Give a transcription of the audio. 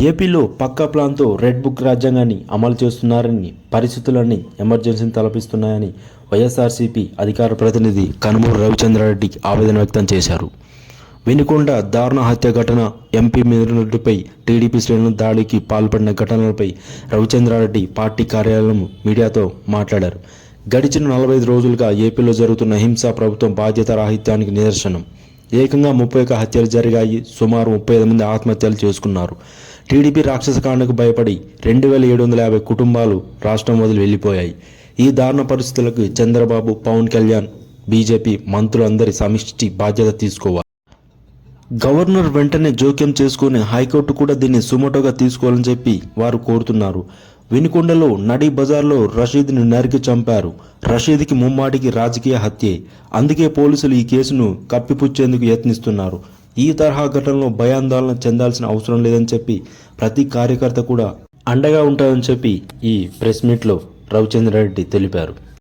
ఏపీలో పక్కా ప్లాన్తో red book రాజ్యాంగాన్ని అమలు చేస్తున్నారని పరిస్థితులన్నీ ఎమర్జెన్సీని తలపిస్తున్నాయని వైఎస్ఆర్సీపీ అధికార ప్రతినిధి కనుమూరు రవిచంద్రారెడ్డి ఆవేదన వ్యక్తం చేశారు. వినుకొండ దారుణ హత్య ఘటన ఎంపీ మీరెడ్డిపై టీడీపీ శ్రేణులు దాడికి పాల్పడిన ఘటనలపై రవిచంద్రారెడ్డి పార్టీ కార్యాలయం మీడియాతో మాట్లాడారు. గడిచిన నలభై రోజులుగా ఏపీలో జరుగుతున్న హింస ప్రభుత్వం బాధ్యత రాహిత్యానికి నిదర్శనం. ఏకంగా ముప్పై ఒక్క హత్యలు జరిగాయి. సుమారు ముప్పై ఐదు మంది ఆత్మహత్యలు చేసుకున్నారు. టీడీపీ రాక్షసకాండకు భయపడి రెండు వేల ఏడు వందల యాభై కుటుంబాలు రాష్ట్రం వదిలి వెళ్ళిపోయాయి. ఈ దారుణ పరిస్థితులకు చంద్రబాబు పవన్ కళ్యాణ్ బీజేపీ మంత్రులందరి సమిష్టి బాధ్యత తీసుకోవాలి. గవర్నర్ వెంటనే జోక్యం చేసుకుని హైకోర్టు కూడా దీన్ని సుమోటోగా తీసుకోవాలని చెప్పి వారు కోరుతున్నారు. వినుకొండలో నడి బజార్లో రషీద్ని నరికి చంపారు. రషీద్కి ముమ్మాటికి రాజకీయ హత్యే. అందుకే పోలీసులు ఈ కేసును కప్పిపుచ్చేందుకు యత్నిస్తున్నారు. ఈ తరహా ఘటనలో భయాందోళన చెందాల్సిన అవసరం లేదని చెప్పి ప్రతి కార్యకర్త కూడా అండగా ఉంటారని చెప్పి ఈ ప్రెస్ మీట్లో రవిచంద్రారెడ్డి తెలిపారు.